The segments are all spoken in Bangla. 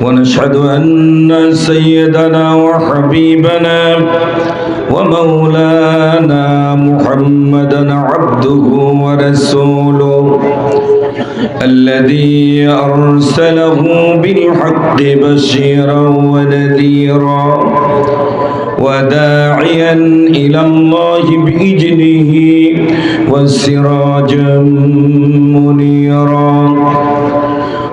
ونشهد أن سيدنا وحبيبنا ومولانا محمدا عبده ورسوله الذي أرسله بالحق بشيرا ونذيرا وداعيا إلى الله بإذنه وسراجا منيرا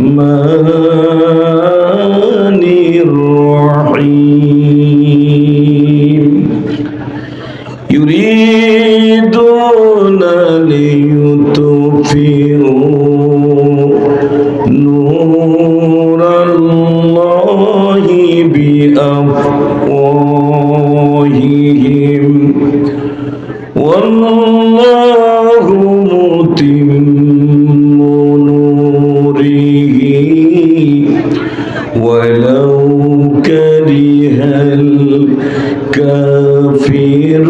আমার ولو كره الكافرون.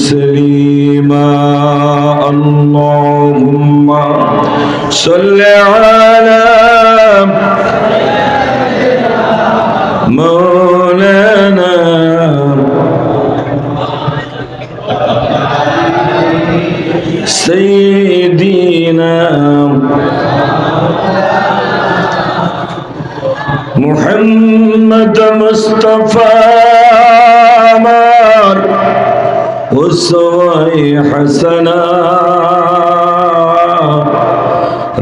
تسليما اللهم صل على مولانا. سيدنا محمد مصطفى. উসওয়ায়ে হাসানা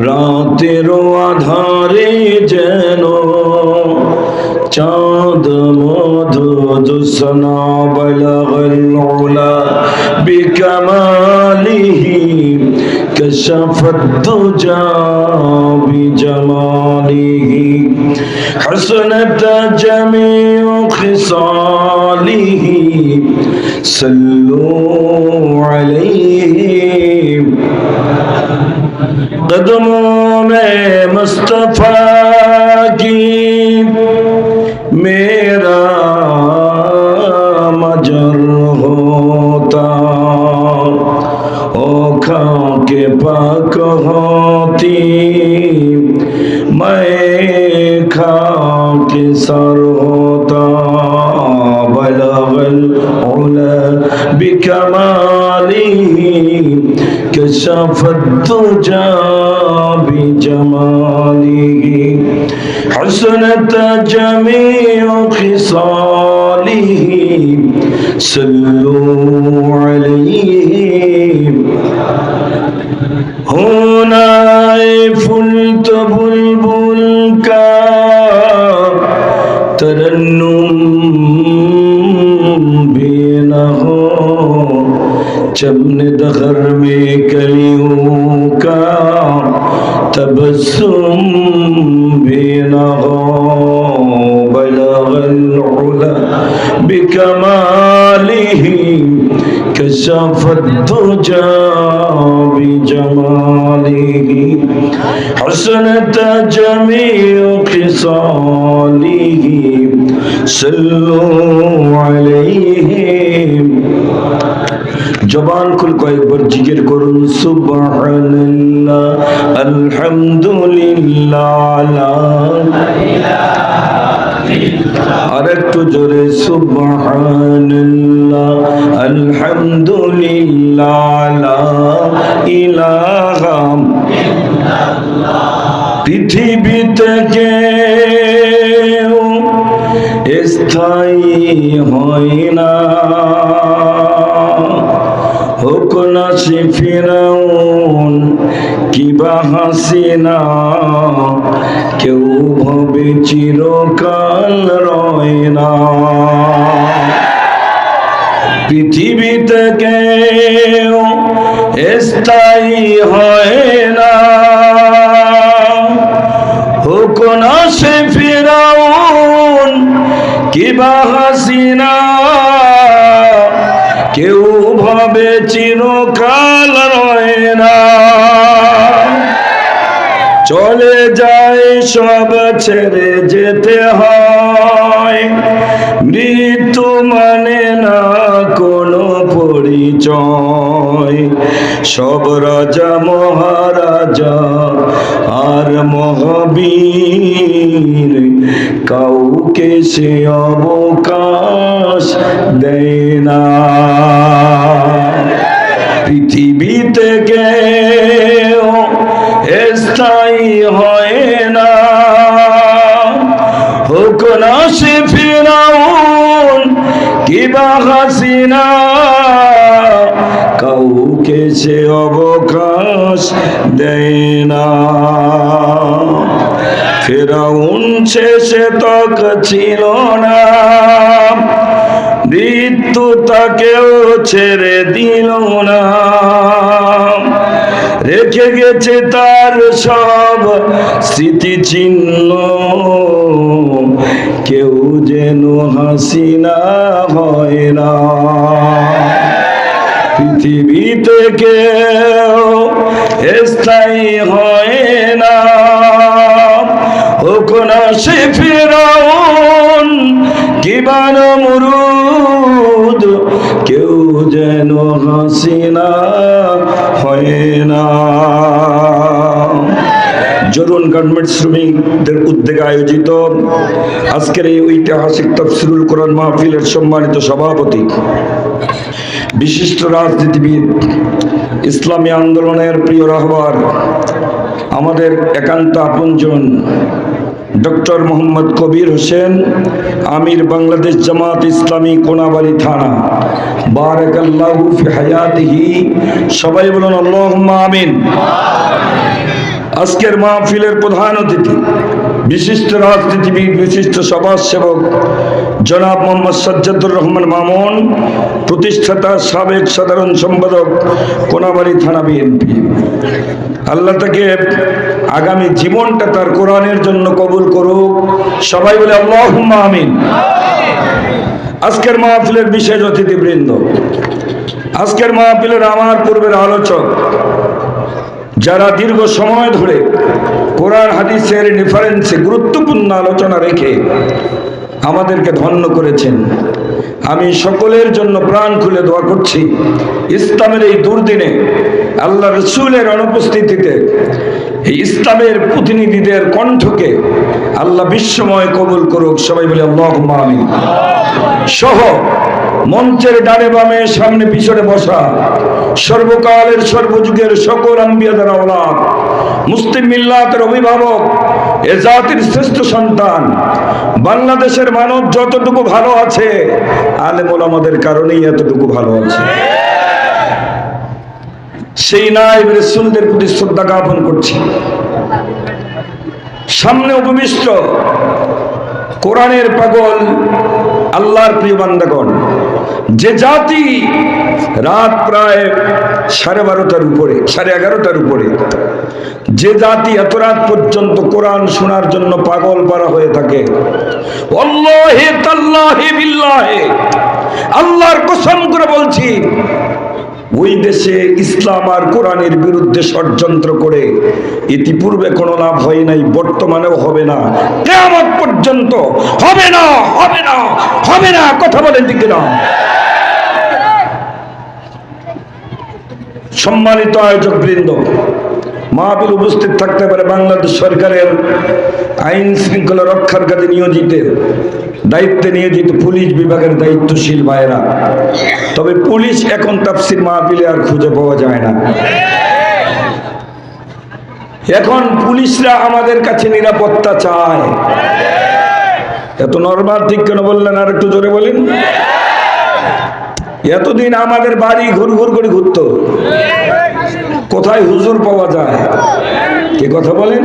রাতের আধারে যেন চাঁদ মধু দুসনা বলগল উলা বিকমালিহি كشف الدجى بجماله حسنت جميع خصاله صلوا بکماله كشف الدجى بجماله حسنت جميع خصاله صلوا چمن دغر میں کلیوں کا تبسم بھی نہ ہو بلغ العلا بکمالی كشف الدجى بجماله حسنت جميع خصاله صلوا عليه জবান খুল কয়েকবার জিকির করুন সুবহানাল্লাহ আলহামদুলিল্লাহ আর একটু জোরে সুবহানাল্লাহ আলহামদুলিল্লাহ লা ইলাহা পৃথিবীতে কেউ স্থায়ী হয় না। হোক না সে ফিরাউন, কিবা হাসিনা, কেউ ভবে চিরকাল রয় না। পৃথিবীতে কেউ স্থায়ী হয় না। হোক না সে ফিরাউন, কিবা হাসিনা ভাবে চিরকাল রয় না। চলে যায় সব ছেড়ে যেতে হয়। মৃত্যু মানে না কোনো পরিচয়। সব রাজা মহারাজা আর মহাবীর, কাউকে সে অবকাশ দেয় না। পৃথিবীতে কেউ স্থায়ী হয় না। হোক না সে ফিরাউন, কিবা হাসিনা কাউকে সে অবকাশ দেয় না। ফেরাউন শেষে তক ছিল না। মৃত্যু তাকেও ছেড়ে দিল না। রেখে গেছে তার সব স্মৃতি চিহ্ন কেউ যেন হাসিনা হয় না। পৃথিবীতে কেউ স্থায়ী হয় না। কোন সে ফেরাউন কিবান মুরুদ কেউ যেন হাসিনা হয় না। জরুন গার্মেন্ট শ্রমিকদের উদ্যোগে আয়োজিত আজকের এই ঐতিহাসিক তফসিরুল কোরআন মাহফিলের সম্মানিত সভাপতি, বিশিষ্ট রাজনীতিবিদ, ইসলামী আন্দোলনের প্রিয় রাহবার, আমাদের একান্ত আপনজন ডক্টর মোহাম্মদ কবির হোসেন, আমির বাংলাদেশ জামাত ইসলামী কোনাবাড়ি থানা। বারাকাল্লাহু ফি হায়াতিহি। সবাই বলুন, আল্লাহুম্মা আমিন। আজকের মাহফিলের প্রধান অতিথি, বিশিষ্ট রাজনীতিবিদ, বিশিষ্ট সমাজসেবক, জনাব মোহাম্মদ সজ্জাদুর রহমান মামুন, প্রতিষ্ঠাতা সাবেক সাধারণ সম্পাদক কোনাবাড়ি থানা বিএনপি। আল্লাহ তাকে আগামী জীবনটা তার কোরআনের জন্য কবুল করুক। সবাই বলে আল্লাহ আমিন। আজকের মাহফিলের বিশেষ অতিথিবৃন্দ, আজকের মাহফিলের আমার পূর্বের আলোচক যারা দীর্ঘ সময় ধরে কোরআন হাদিসের রেফারেন্সে গুরুত্বপূর্ণ আলোচনা রেখে আমাদেরকে ধন্য করেছেন, আমি সকলের জন্য প্রাণ খুলে দোয়া করছি, ইসলামের এই দুর্দিনে আল্লাহ রসুলের অনুপস্থিতিতে, এই ইসলামের প্রতিনিধিদের কণ্ঠকে আল্লাহ বিশ্বময় কবুল করুক, সবাই বলে আল্লাহ সহ মঞ্চের ডানে বামে, সামনে পিছনে বসা। সর্বকালের, সর্বযুগের সকল আম্বিয়াদের আওলাদ মুসলিম মিল্লাতের অভিভাবক, এ জাতির শ্রেষ্ঠ সন্তান। বাংলাদেশের মানব যতটুকু ভালো আছে আলেমুল আমাদের কারণেই এতটুকু ভালো আছে। সেই নাইব রসুলদের প্রতি শ্রদ্ধা জ্ঞাপন করছি। সামনে উপবিষ্ট কোরআনের পাগল, আল্লাহর প্রিয় বান্দাগণ। যে জাতি রাত প্রায় সাড়ে বারোটার উপরে, সাড়ে এগারোটার উপরে, যে জাতি এত রাত পর্যন্ত কোরআন শোনার জন্য পাগল পারা হয়ে থাকে আল্লাহর কসম করে বলছি ওই দেশে ইসলাম আর কোরআনের বিরুদ্ধে ষড়যন্ত্র করে ইতিপূর্বে কোনো লাভ হয় নাই, বর্তমানেও হবে না। কেমন পর্যন্ত হবে না হবে না হবে না, কথা বলেন দিকে না সম্মানিত আয়োজক বৃন্দ মাহবিল উপস্থিত থাকতে পারে বাংলাদেশ সরকারের আইন শৃঙ্খলা রক্ষার কাজে নিয়োজিত। দায়িত্বে নিয়োজিত পুলিশ বিভাগের দায়িত্বশীল ভাইরা তবে পুলিশ এখন তাফসির মাহবিলে আর খুঁজে পাওয়া যায় না। এখন পুলিশরা আমাদের কাছে নিরাপত্তা চায়। এত নর্মাল ঠিক কেন বললেন? আর একটু জোরে বলেন। এতদিন আমাদের বাড়ি ঘুর ঘুর করে ঘুরত। কোথায় হুজুর পাওয়া যায়? কি কথা বলেন?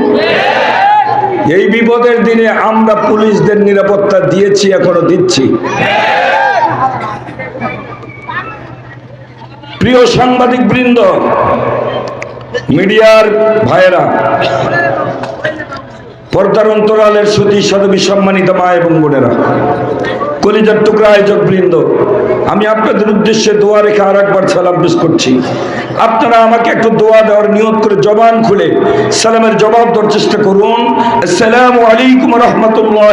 এই বিপদের দিনে আমরা পুলিশদের নিরাপত্তা দিয়েছি, এখনও দিচ্ছি। প্রিয় সাংবাদিক বৃন্দ মিডিয়ার ভাইয়েরা, পর্দার অন্তরালের সুতি সদবী সম্মানিত মা এবং বোনেরা, কলিজার টুকরা আয়োজক বৃন্দ আমি আপনাদের উদ্দেশ্যে দোয়া রেখে আর একবার সালাম করছি। আপনারা আমাকে একটু দোয়া দেওয়ার নিয়ত করে জবান খুলে সালামের জবাব দেওয়ার চেষ্টা করুন। আসসালামু আলাইকুম রহমতুল্লাহ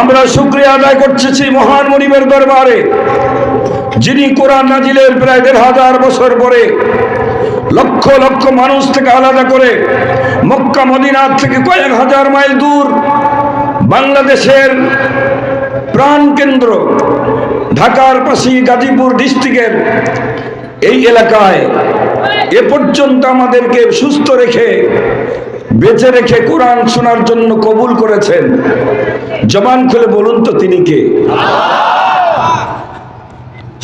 আমরা শুক্রিয়া আদায় করছি মহান মনিবের দরবারে, যিনি কোরআন নাজিলের প্রায় দেড় হাজার বছর পরে লক্ষ লক্ষ মানুষ থেকে আলাদা করে মক্কা, মদিনার থেকে কয়েক হাজার মাইল দূর বাংলাদেশের প্রাণ কেন্দ্র ঢাকার পাশে গাজীপুর ডিস্ট্রিক্টের এই এলাকায় এ পর্যন্ত আমাদেরকে সুস্থ রেখে, বেঁচে রেখে কোরআন শোনার জন্য কবুল করেছেন। জবান খুলে বলুন তো তিনি কে?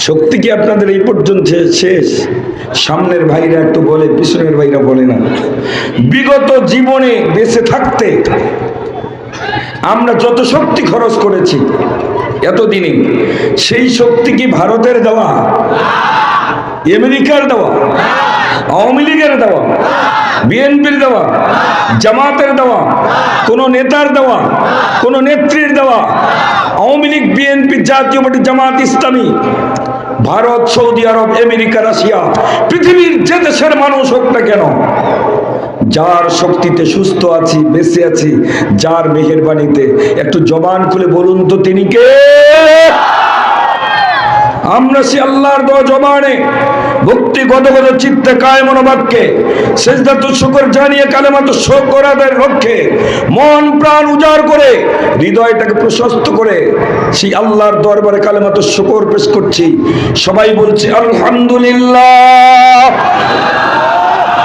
শক্তি কি আপনাদের এই পর্যন্ত শেষ? সামনের ভাইরা একটু বলে, পিছনের ভাইরা বলে না। বিগত জীবনে বেঁচে থাকতে আমরা যত শক্তি খরচ করেছি এতদিনে সেই শক্তি কি ভারতের দেওয়া? আমেরিকার দেওয়া? আওয়ামী লীগের দেওয়া? বিএনপির দেওয়া? জামাতের দেওয়া? কোন নেতার দেওয়া? কোন নেত্রীর দেওয়া? Awami League, BNP, Jatiya Party, Jamaat Islami, Bharat, Saudi আরব, আমেরিকা, রাশিয়া, পৃথিবীর যে দেশের মানুষ হোক না কেন যার শক্তিতে সুস্থ আছি, বেঁচে আছি, যার মেহেরবানিতে। একটু জবান খুলে বলুন তো তিনি কে? আমরা সে আল্লাহর জবানে ভক্তি গত গত চিত্তে কায় মনোবাক্যে সেজদা তো শুকর জানিয়ে কালেমা তো শোকর আদায়ের লক্ষ্যে মন প্রাণ উজাড় করে হৃদয়টাকে প্রশস্ত করে সেই আল্লাহর দরবারে কালেমা তো শুকর পেশ করছি। সবাই বলছে, আলহামদুলিল্লাহ।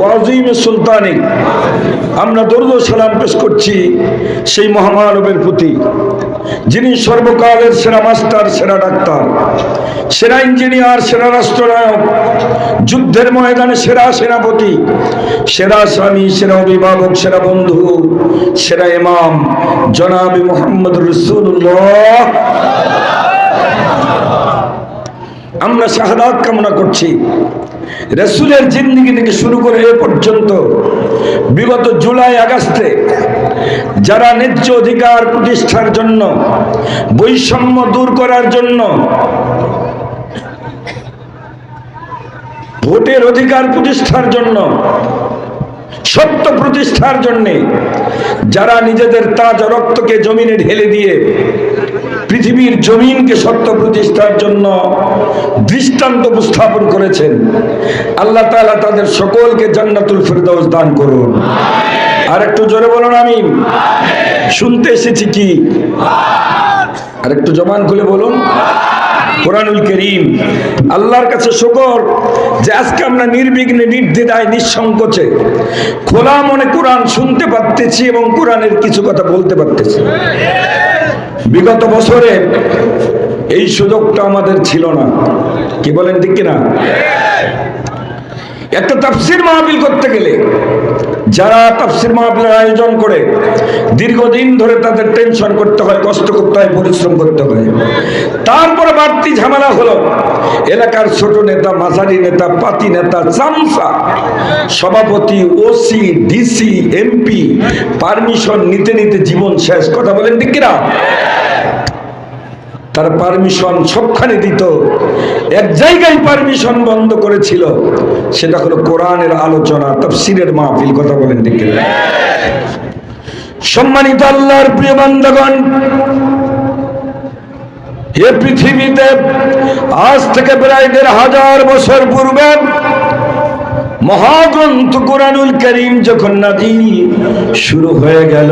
ওয়াজিম সুলতানিক আমরা দরুদ সালাম পেশ করছি সেই মহামানবের প্রতি, যিনি সর্বকালের সেরা মাস্টার, সেরা ডাক্তার, সেরা ইঞ্জিনিয়ার, সেরা রাষ্ট্রনায়ক, যুদ্ধের ময়দানে সেরা সেনাপতি, সেরা স্বামী, সেরা অভিভাবক, সেরা বন্ধু, সেরা ইমাম, জনাবি মোহাম্মদ রসুল্লাহ আমরা শাহাদাত কামনা করছি। রসুলের জিন্দিগি থেকে শুরু করে এ পর্যন্ত, বিগত জুলাই, আগস্টে যারা ন্যায্য অধিকার প্রতিষ্ঠার জন্য, বৈষম্য দূর করার জন্য ভোটের অধিকার প্রতিষ্ঠার জন্য সত্য প্রতিষ্ঠার জন্য যারা নিজেদের তাজ রক্তকে জমিনে ঢেলে দিয়ে পৃথিবীর জমিনকে সত্য প্রতিষ্ঠার জন্য দৃষ্টান্ত উপস্থাপন করেছেন। আল্লাহ তালা তাদের সকলকে জান্নাতুল ফিরদাউস দান করুন। আর একটু জোরে বলুন আমি শুনতে এসেছি কি? আর একটু জবান খুলে বলুন। কোরআনুল করিম। আল্লাহর কাছে শুকর যে আজকে আমরা নির্বিঘ্নে নির্দ্বিধায়, নিঃসংকোচে, খোলা মনে কোরআন শুনতে পারতেছি এবং কোরআনের কিছু কথা বলতে পারতেছি। বিগত বছরে এই সুযোগটা আমাদের ছিল না। কি বলেন ঠিক কিনা? একটা তাফসির মাহফিল করতে গেলে, যারা তাফসির মাহফিলের আয়োজন করে, দীর্ঘদিন ধরে তাদের টেনশন করতে হয়, কষ্ট করতে হয়, পরিশ্রম করতে হয়। তারপরে বাড়তি ঝামেলা হলো, এলাকার ছোট নেতা, মাঝারি নেতা, পাতি নেতা, চামচা, সভাপতি, ওসি, ডিসি, এমপি, পারমিশন নিতে নিতে জীবন শেষ। কথা বলেন ঠিক কিনা? তার পারমিশন সবখানে দিত এক জায়গায় পারমিশন বন্ধ করেছিল, সেটা হলো কোরআনের আলোচনা, তফসিরের মাহফিল, কথা বলেন দেখে? সম্মানিত আল্লাহর প্রিয় বান্ধগণ এ পৃথিবীতে আজ থেকে প্রায় দেড় হাজার বছর পূর্বে মহাগ্রন্থ কোরআনুল করিম যখন নাজিল শুরু হয়ে গেল,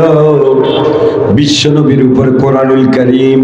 বিশ্বনবীর উপর কোরআনুল করিম